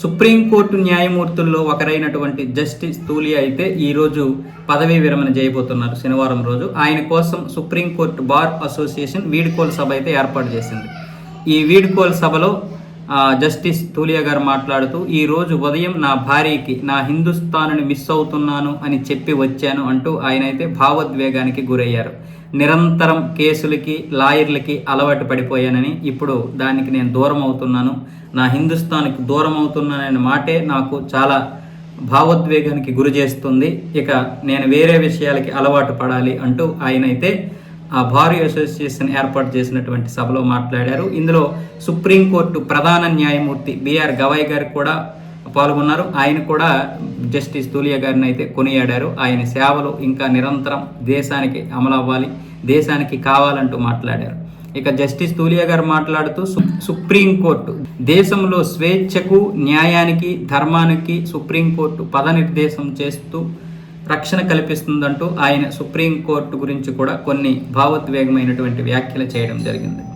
Supreme court న్యాయమూర్తుల్లో ఒకరైనటువంటి justice తూలి అయితే ఈరోజు పదవీ విరమణ చేయబోతున్నారు శనివారం రోజు. ఆయన కోసం సుప్రీంకోర్టు బార్ అసోసియేషన్ వీడ్కోలు సభ అయితే ఏర్పాటు చేసింది. ఈ వీడ్కోల్ సభలో జస్టిస్ తూలియా గారు మాట్లాడుతూ ఈ రోజు ఉదయం నా భార్యకి నా హిందుస్థానుని మిస్ అవుతున్నాను అని చెప్పి వచ్చాను అంటూ ఆయన అయితే భావోద్వేగానికి గురయ్యారు. నిరంతరం కేసులకి లాయర్లకి అలవాటు పడిపోయానని ఇప్పుడు దానికి నేను దూరం అవుతున్నాను. నా హిందుస్థాన్కి దూరం అవుతున్నాననే మాటే నాకు చాలా భావోద్వేగానికి గురి చేస్తుంది. ఇక నేను వేరే విషయాలకి అలవాటు పడాలి అంటూ ఆయనైతే అయితే భారీ అసోసియేషన్ ఏర్పాటు చేసినటువంటి సభలో మాట్లాడారు. ఇందులో సుప్రీంకోర్టు ప్రధాన న్యాయమూర్తి బిఆర్ గవాయ్ గారు కూడా పాల్గొన్నారు. ఆయన కూడా జస్టిస్ తూలియా గారిని అయితే కొనియాడారు. ఆయన సేవలు ఇంకా నిరంతరం దేశానికి అమలవ్వాలి దేశానికి కావాలంటూ మాట్లాడారు. ఇక జస్టిస్ తూలియా గారు మాట్లాడుతూ సుప్రీంకోర్టు దేశంలో స్వేచ్ఛకు న్యాయానికి ధర్మానికి సుప్రీంకోర్టు పదనిర్దేశం చేస్తూ రక్షణ కల్పిస్తుందంటూ ఆయన సుప్రీంకోర్టు గురించి కూడా కొన్ని భావోద్వేగమైనటువంటి వ్యాఖ్యలు చేయడం జరిగింది.